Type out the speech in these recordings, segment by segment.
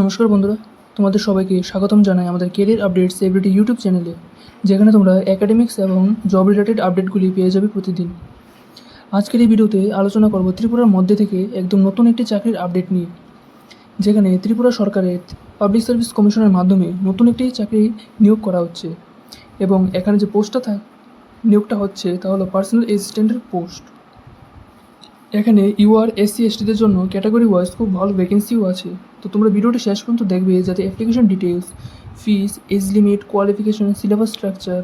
নমস্কার বন্ধুরা, তোমাদের সবাইকে স্বাগতম জানাই আমাদের কেরিয়ার আপডেট সেলিব্রিটি ইউটিউব চ্যানেলে যেখানে তোমরা একাডেমিক্স এবং জব রিলেটেড আপডেটগুলি পেয়ে যাবে প্রতিদিন। আজকের এই ভিডিওতে আলোচনা করব ত্রিপুরার মধ্যে থেকে একদম নতুন একটি চাকরির আপডেট নিয়ে, যেখানে ত্রিপুরা সরকারের পাবলিক সার্ভিস কমিশনের মাধ্যমে নতুন একটি চাকরি নিয়োগ করা হচ্ছে। এবং এখানে যে পোস্টটা থাক নিয়োগটা হচ্ছে তা হলো পার্সোনাল অ্যাসিস্ট্যান্টের পোস্ট এখানে ইউ ইউআর এসসি এসটিদের জন্য ক্যাটাগরি ওয়াইজ খুব ভালো ভ্যাকেন্সিও আছে। তো তোমরা ভিডিওটি শেষ পর্যন্ত দেখবে যাতে application details fees age limit qualification syllabus structure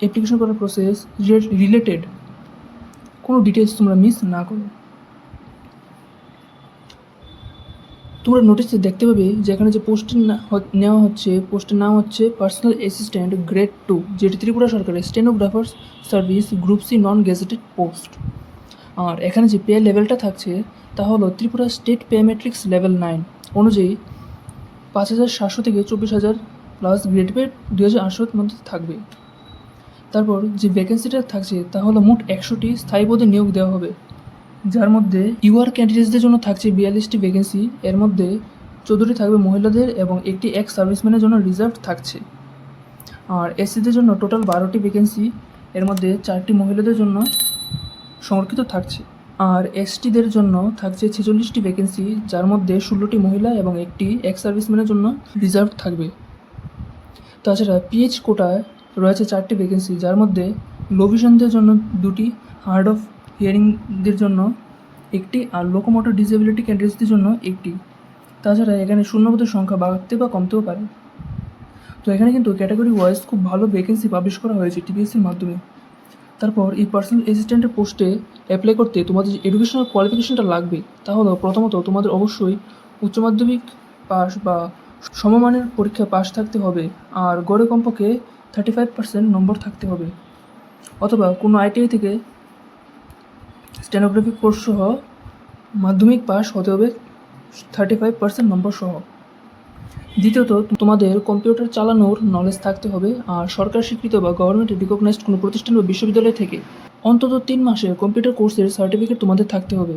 application করার প্রসেস রিলেটেড কোনো ডিটেলস তোমরা মিস না করো। তোমরা নোটিসে দেখতে পাবে যেখানে যে পোস্টের নেওয়া হচ্ছে পোস্টের নাম হচ্ছে পার্সোনাল অ্যাসিস্ট্যান্ট গ্রেড টু যেটি ত্রিপুরা সরকারের stenographers service group C non gazetted post আর এখানে যে পে লেভেলটা থাকছে, তা হলো Tripura state pay matrix level nine অনুযায়ী পাঁচ হাজার সাতশো থেকে চব্বিশ হাজার প্লাস গ্রেড পে দু হাজার আটশোর মধ্যে থাকবে। তারপর যে ভ্যাকেন্সিটা থাকছে, তা হলো মোট একশোটি স্থায়ী পদে নিয়োগ দেওয়া হবে। যার মধ্যে ইউআর ক্যান্ডিডেটসদের জন্য থাকছে বিয়াল্লিশটি ভ্যাকেন্সি এর মধ্যে চৌদ্দটি থাকবে মহিলাদের এবং একটি এক্স সার্ভিসম্যানের জন্য রিজার্ভ থাকছে। আর এসসিদের জন্য টোটাল বারোটি ভ্যাকেন্সি এর মধ্যে চারটি মহিলাদের জন্য সংরক্ষিত থাকছে। আর এসটিদের জন্য থাকছে ছেচল্লিশটি ভ্যাকেন্সি যার মধ্যে ষোলোটি মহিলা এবং একটি এক্স সার্ভিসম্যানের জন্য রিজার্ভ থাকবে। তাছাড়া পিএইচ কোটায় রয়েছে চারটি ভ্যাকেন্সি যার মধ্যে লোভিশনদের জন্য দুটি হার্ড অফ হিয়ারিংদের জন্য একটি, আর লোকোমোটর ডিসেবিলিটি ক্যান্ডিডেটসদের জন্য একটি। তাছাড়া এখানে শূন্যপদের সংখ্যা বাড়তে বা কমতেও পারে। তো এখানে কিন্তু ক্যাটাগরি ওয়াইজ খুব ভালো ভ্যাকেন্সি পাবলিশ করা হয়েছে টিপিএসসির মাধ্যমে। তারপর এই পার্সোনাল অ্যাসিস্ট্যান্টের পোস্টে অ্যাপ্লাই করতে তোমাদের যে এডুকেশনাল কোয়ালিফিকেশনটা লাগবে, তা হলো প্রথমত তোমাদের অবশ্যই উচ্চ মাধ্যমিক পাস বা সমমানের পরীক্ষা পাস থাকতে হবে, আর গড়ে কমপক্ষে থার্টি ফাইভ পার্সেন্ট নম্বর থাকতে হবে। অথবা কোনো আইটিআই থেকে স্টেনোগ্রাফি কোর্স সহ মাধ্যমিক পাস হতে হবে থার্টি ফাইভ পার্সেন্ট নম্বর সহ। দ্বিতীয়ত, তোমাদের কম্পিউটার চালানোর নলেজ থাকতে হবে, আর সরকার স্বীকৃত বা গভর্নমেন্ট রিকগনাইজড কোনো প্রতিষ্ঠান বা বিশ্ববিদ্যালয় থেকে অন্তত তিন মাসের কম্পিউটার কোর্সের সার্টিফিকেট তোমাদের থাকতে হবে।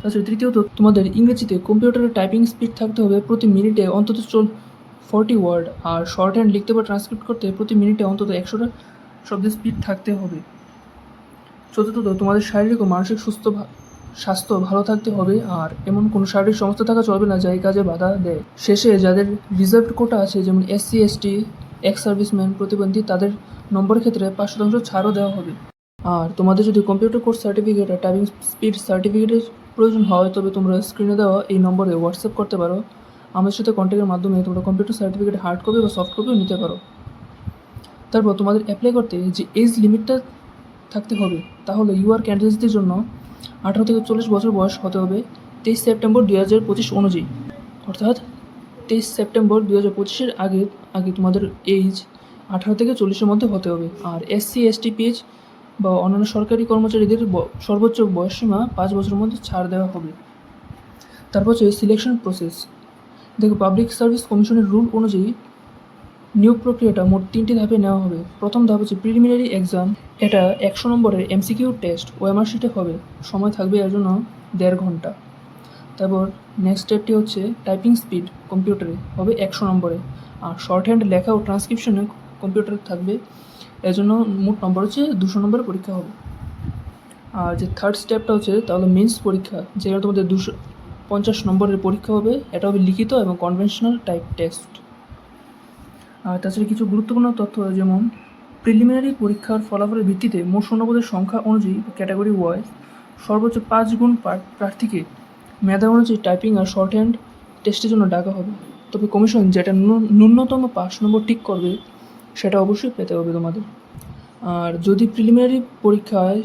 তাছাড়া তৃতীয়ত, তোমাদের ইংরেজিতে কম্পিউটারের টাইপিং স্পিড থাকতে হবে প্রতি মিনিটে অন্তত চল ফর্টি ওয়ার্ড আর শর্ট হ্যান্ড লিখতে বা ট্রান্সক্রিপ্ট করতে প্রতি মিনিটে অন্তত একশোটা শব্দের স্পিড থাকতে হবে। চতুর্থত, তোমাদের শারীরিক ও মানসিক সুস্থ স্বাস্থ্য ভালো থাকতে হবে আর এমন কোনো শারীরিক সমস্যা থাকা চলবে না যা এই কাজে বাধা দেয়। শেষে যাদের রিজার্ভ কোটা আছে, যেমন এসসি, এসটি এক্স সার্ভিসম্যান প্রতিবন্ধী, তাদের নম্বরের ক্ষেত্রে পাঁচ শতাংশ ছাড়ও দেওয়া হবে। আর তোমাদের যদি কম্পিউটার কোর্স সার্টিফিকেট আর টাইপিং স্পিড সার্টিফিকেটের প্রয়োজন হয়, তবে তোমরা স্ক্রিনে দেওয়া এই নম্বরে হোয়াটসঅ্যাপ করতে পারো। আমাদের সাথে কন্ট্যাক্টের মাধ্যমে তোমরা কম্পিউটার সার্টিফিকেট হার্ড কপি বা সফট কপিও নিতে পারো। তারপর তোমাদের অ্যাপ্লাই করতে যে এজ লিমিটটা থাকতে হবে, তাহলে ইউআর ক্যান্ডিডেটসদের জন্য আঠারো থেকে চল্লিশ বছর বয়স হতে হবে তেইশ সেপ্টেম্বর দুই হাজার পঁচিশ অনুযায়ী। অর্থাৎ তেইশ সেপ্টেম্বর দুই হাজার পঁচিশের আগে আগে তোমাদের এইজ আঠারো থেকে চল্লিশের মধ্যে হতে হবে। আর এসসি এসটি পিএইচ বা অন্যান্য সরকারি কর্মচারীদের সর্বোচ্চ বয়সসীমা পাঁচ বছরের মধ্যে ছাড় দেওয়া হবে। তারপর হচ্ছে সিলেকশন প্রসেস দেখো পাবলিক সার্ভিস কমিশনের রুল অনুযায়ী নিয়োগ প্রক্রিয়াটা মোট তিনটি ধাপে নেওয়া হবে। প্রথম ধাপ হচ্ছে প্রিলিমিনারি এক্সাম এটা একশো নম্বরের এমসিকিউ টেস্ট ওএমআর শিটে হবে। সময় থাকবে এর জন্য দেড় ঘণ্টা। তারপর নেক্সট স্টেপটি হচ্ছে টাইপিং স্পিড কম্পিউটারে হবে একশো নম্বরে। আর শর্ট হ্যান্ড লেখা ও ট্রান্সক্রিপশনে কম্পিউটারে থাকবে। এর জন্য মোট নম্বর হচ্ছে দুশো নম্বরের পরীক্ষা হবে। আর যে থার্ড স্টেপটা হচ্ছে, তাহলে মেন্স পরীক্ষা। যেখানে তোমাদের দুশো পঞ্চাশ নম্বরের পরীক্ষা হবে, এটা হবে লিখিত এবং কনভেনশনাল টাইপ টেস্ট তাছাড়া কিছু গুরুত্বপূর্ণ তথ্য যেমন প্রিলিমিনারি পরীক্ষার ফলাফলের ভিত্তিতে মোট শূন্যপদের সংখ্যা অনুযায়ী ক্যাটাগরি ওয়াইজ সর্বোচ্চ পাঁচ গুণ প্রার্থীকে মেধা অনুযায়ী টাইপিং আর শর্ট হ্যান্ড টেস্টের জন্য ডাকা হবে। তবে কমিশন যেটা ন্যূনতম পাঁচ নম্বর ঠিক করবে, সেটা অবশ্যই পেতে হবে তোমাদের। আর যদি প্রিলিমিনারি পরীক্ষায়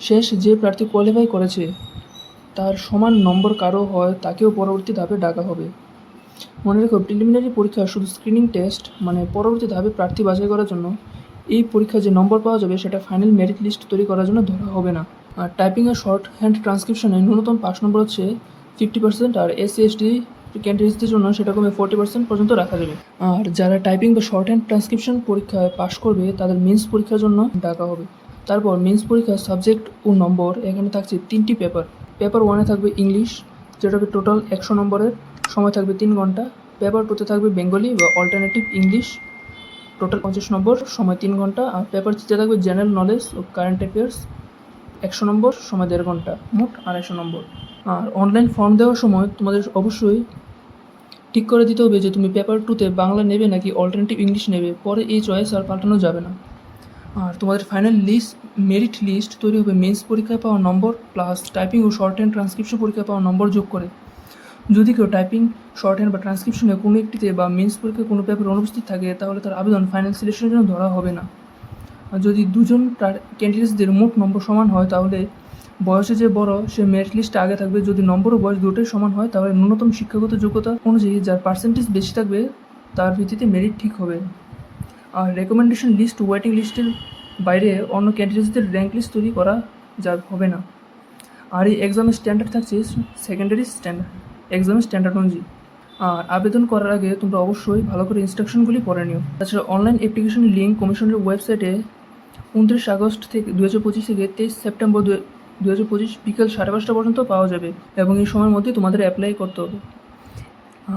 শেষ যে প্রার্থী কোয়ালিফাই করেছে, তার সমান নম্বর কারও হয়, তাকেও পরবর্তী ধাপে ডাকা হবে। মনে রেখো প্রিলিমিনারি পরীক্ষা শুধু স্ক্রিনিং টেস্ট মানে পরবর্তী ধাপে প্রার্থী বাছাই করার জন্য এই পরীক্ষায় যে নম্বর পাওয়া যাবে, সেটা ফাইনাল মেরিট লিস্ট তৈরি করার জন্য ধরা হবে না। আর টাইপিং আর শর্ট হ্যান্ড ট্রান্সক্রিপশনে ন্যূনতম পাঁচ নম্বর হচ্ছে ফিফটি পার্সেন্ট আর এস এসসি এসটি ক্যান্ডিডেটসদের জন্য সেটা কমে ফোর্টি পার্সেন্ট পর্যন্ত রাখা যাবে। আর যারা টাইপিং বা শর্ট হ্যান্ড ট্রান্সক্রিপশন পরীক্ষায় পাশ করবে, তাদের মেন্স পরীক্ষার জন্য ডাকা হবে। তারপর মেন্স পরীক্ষার সাবজেক্ট ও নম্বর এখানে থাকছে তিনটি পেপার পেপার ওয়ানে থাকবে ইংলিশ যেটাকে টোটাল একশো নম্বরের। সময় থাকবে তিন ঘণ্টা পেপার টুতে থাকবে বেঙ্গলি বা অল্টারনেটিভ ইংলিশ টোটাল পঞ্চাশ নম্বর, সময় তিন ঘণ্টা, আর পেপার থ্রিতে থাকবে জেনারেল নলেজ ও কারেন্ট অ্যাফেয়ার্স একশো নম্বর, সময় দেড় ঘণ্টা, মোট আড়াইশো নম্বর। আর অনলাইন ফর্ম দেওয়ার সময় তোমাদের অবশ্যই ঠিক করে দিতে হবে যে তুমি পেপার টুতে বাংলা নেবে নাকি অল্টারনেটিভ ইংলিশ নেবে, পরে এই চয়েস আর পাল্টানো যাবে না। আর তোমাদের ফাইনাল লিস্ট মেরিট লিস্ট তৈরি হবে মেন্স পরীক্ষায় পাওয়া নম্বর প্লাস টাইপিং ও শর্ট হ্যান্ড ট্রান্সক্রিপশন পরীক্ষায় পাওয়া নম্বর যোগ করে। যদি কেউ টাইপিং শর্ট হ্যান্ড বা ট্রান্সক্রিপশনে কোনো একটিতে বা মেন্স পরীক্ষায় কোনো পেপারে অনুপস্থিত থাকে, তাহলে তার আবেদন ফাইনাল সিলেকশনের জন্য ধরা হবে না। আর যদি দুজন ক্যান্ডিডেটসদের মোট নম্বর সমান হয়, তাহলে বয়সে যে বড়, সে মেরিট লিস্টে আগে থাকবে। যদি নম্বর ও বয়স দুটোই সমান হয়, তাহলে ন্যূনতম শিক্ষাগত যোগ্যতা অনুযায়ী যার পার্সেন্টেজ বেশি থাকবে, তার ভিত্তিতে মেরিট ঠিক হবে। আর রেকমেন্ডেশন লিস্ট ওয়েটিং লিস্টের বাইরে অন্য ক্যান্ডিডেটসদের র্যাঙ্ক লিস্ট তৈরি করা যা হবে না। আর এই এক্সামের স্ট্যান্ডার্ড থাকছে সেকেন্ডারি স্ট্যান্ডার্ড এক্সামের স্ট্যান্ডার্ড আর আবেদন করার আগে তোমরা অবশ্যই ভালো করে ইনস্ট্রাকশনগুলি পড়ে নিও। তাছাড়া অনলাইন অ্যাপ্লিকেশনের লিঙ্ক কমিশনের ওয়েবসাইটে উনত্রিশ আগস্ট থেকে দু হাজার পঁচিশ থেকে তেইশ সেপ্টেম্বর দু হাজার পঁচিশ বিকেল সাড়ে পাঁচটা পর্যন্ত পাওয়া যাবে এবং এই সময়ের মধ্যে তোমাদের অ্যাপ্লাই করতে হবে।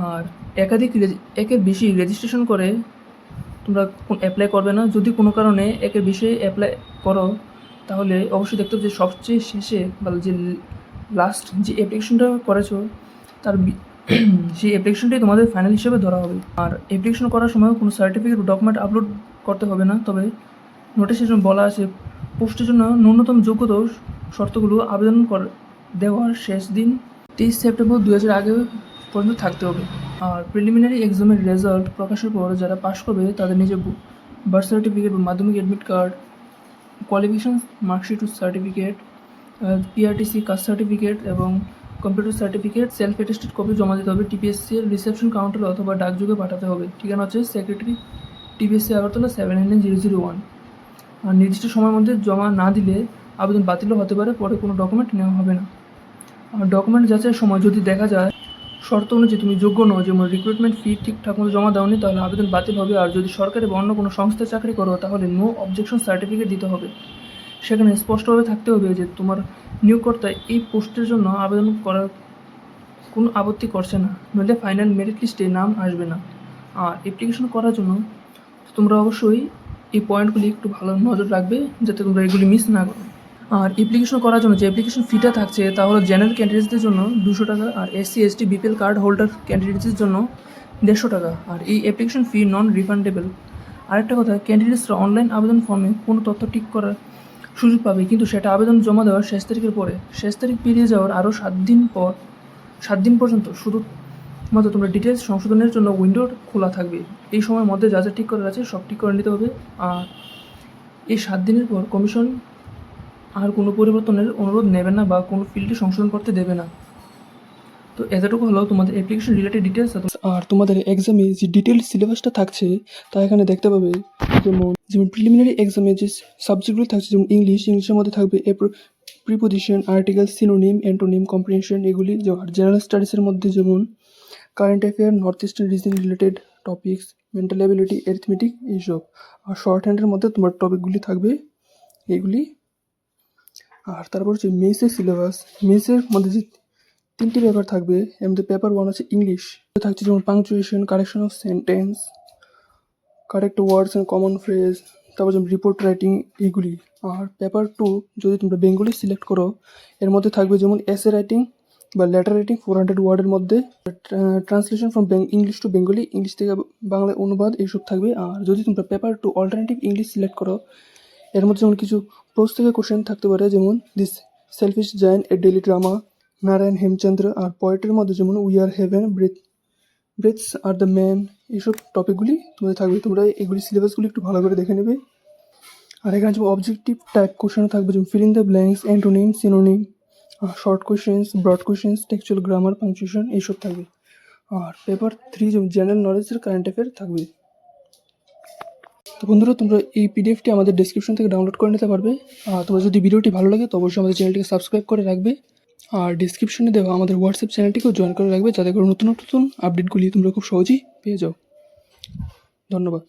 আর একাধিক একের বেশি রেজিস্ট্রেশন করে তোমরা অ্যাপ্লাই করবে না। যদি কোনো কারণে একের বেশি অ্যাপ্লাই করো, তাহলে অবশ্যই দেখতে হবে যে সবচেয়ে শেষে বা যে লাস্ট যে অ্যাপ্লিকেশনটা করেছ তার সেই অ্যাপ্লিকেশনটাই তোমাদের ফাইনাল হিসেবে ধরা হবে। আর অ্যাপ্লিকেশন করার সময় কোনো সার্টিফিকেট ডকুমেন্ট আপলোড করতে হবে না, তবে নোটিশের জন্য বলা আছে পোস্টের জন্য ন্যূনতম যোগ্যতা শর্তগুলো আবেদন কর, দেওয়ার শেষ দিন তেইশ সেপ্টেম্বর দু হাজার আগে পর্যন্ত থাকতে হবে। আর প্রিলিমিনারি এক্সামের রেজাল্ট প্রকাশের পর যারা পাশ করবে, তাদের নিজের বার্থ সার্টিফিকেট বা মাধ্যমিক admit card qualification marksheet certificate PRTC caste certificate এবং computer certificate self attested copy জমা দিতে হবে টিপিএসসি এর রিসেপশন কাউন্টারে অথবা ডাকযোগে পাঠাতে হবে। ঠিকানা হচ্ছে secretary TPSC Agartala seven nine zero zero one আর নির্দিষ্ট সময়ের মধ্যে জমা না দিলে আবেদন বাতিলও হতে পারে, পরে কোনো ডকুমেন্ট নেওয়া হবে না। আর ডকুমেন্ট যাচাইয়ের সময় যদি দেখা যায়, শর্ত অনুযায়ী তুমি যোগ্য নও, যেমন রিক্রুটমেন্ট ফি ঠিকঠাক মতো জমা দাওনি, তাহলে আবেদন বাতিল হবে। আর যদি সরকারি বা অন্য কোনো সংস্থায় চাকরি করো, তাহলে নো অবজেকশন সার্টিফিকেট দিতে হবে। সেখানে স্পষ্টভাবে থাকতে হবে যে তোমার নিয়োগকর্তা এই পোস্টের জন্য আবেদন করার কোনো আপত্তি করছে না। নইলে ফাইনাল মেরিট লিস্টে নাম আসবে না। আর অ্যাপ্লিকেশন করার জন্য তোমরা অবশ্যই এই পয়েন্টগুলি একটু ভালো নজর রাখবে যাতে তোমরা এগুলি মিস না করো। আর অ্যাপ্লিকেশন করার জন্য যে অ্যাপ্লিকেশন ফিটা থাকছে তা হলো জেনারেল ক্যান্ডিডেটসদের জন্য দুশো টাকা আর SC ST BPL card holder ক্যান্ডিডেটসদের জন্য দেড়শো টাকা। আর এই অ্যাপ্লিকেশন ফি নন রিফান্ডেবল আরেকটা কথা ক্যান্ডিডেটসরা অনলাইন আবেদন ফর্মে কোনো তথ্য ঠিক করার সুযোগ পাবে, কিন্তু সেটা আবেদন জমা দেওয়ার শেষ তারিখের পরে। শেষ তারিখ পেরিয়ে যাওয়ার আরও সাত দিন পর, সাত দিন পর্যন্ত শুধু মাত্র তোমরা ডিটেলস সংশোধনের জন্য উইন্ডো খোলা থাকবে। এই সময়ের মধ্যে যা যা ঠিক করার আছে সব ঠিক করে নিতে হবে। আর এই সাত দিনের পর কমিশন আর কোনো পরিবর্তনের অনুরোধ নেবে না বা কোনো ফিল্ডে সংশোধন করতে দেবে না। তো এতটুকু হলো তোমাদের অ্যাপ্লিকেশন রিলেটেড ডিটেলস আর তোমাদের এক্সামে যে ডিটেল সিলেবাসটা থাকছে, তা এখানে দেখতে পাবে যেমন যেমন প্রিলিমিনারি এক্সামে যে সাবজেক্টগুলো থাকছে, যেমন ইংলিশ ইংলিশের মধ্যে থাকবে preposition article synonym antonym comprehension এগুলি যে- আর জেনারেল স্টাডিজের মধ্যে যেমন current affair North Eastern region related topics mental ability arithmetic এইসব। আর শর্ট হ্যান্ডের মধ্যে তোমার টপিকগুলি থাকবে এগুলি। আর তারপর হচ্ছে মেসের সিলেবাস মেসের মধ্যে যে তিনটি পেপার থাকবে। এর মধ্যে পেপার ওয়ান আছে ইংলিশ থাকছে যেমন punctuation correction of sentence correct words and common phrase তারপর যেমন রিপোর্ট রাইটিং এইগুলি। আর পেপার টু যদি তোমরা বেঙ্গলি সিলেক্ট করো, এর মধ্যে থাকবে যেমন এসে রাইটিং বা লেটার রাইটিং ফোর হান্ড্রেড ওয়ার্ডের মধ্যে। Translation from English to Bengali English থেকে বাংলায় অনুবাদ এইসব থাকবে। আর যদি তোমরা paper two alternative English select করো, এর মধ্যে যেমন কিছু প্রোজ থেকে কোশ্চেন থাকতে পারে, যেমন this selfish giant a daily drama Narayan Hemchandra আর পয়েটের মধ্যে যেমন we are heaven breath breathes are the man এইসব টপিকগুলি তোমাদের থাকবে। তোমরা এগুলি সিলেবাসগুলি একটু ভালো করে দেখে নেবে। আর এখানে যেমন অবজেক্টিভ টাইপ কোশ্চেন থাকবে, যেমন fill in the blanks antonym synonym short questions broad questions textual grammar punctuation এইসব থাকবে। আর পেপার থ্রি যেমন জেনারেল নলেজের কারেন্ট অ্যাফেয়ার থাকবে। তো বন্ধুরা, তোমরা এই পিডিএফটি আমাদের ডেসক্রিপশন থেকে ডাউনলোড করে নিতে পারবে। আর তোমার যদি ভিডিওটি ভালো লাগে, তো অবশ্যই আমাদের চ্যানেলটিকে সাবস্ক্রাইব করে রাখবে। আর ডিসক্রিপশনে দেওয়া আমাদের হোয়াটসঅ্যাপ চ্যানেলটিকেও জয়েন করে রাখবে। যাতে করে নতুন নতুন আপডেটগুলি তোমরা খুব সহজেই পেয়ে যাও। ধন্যবাদ।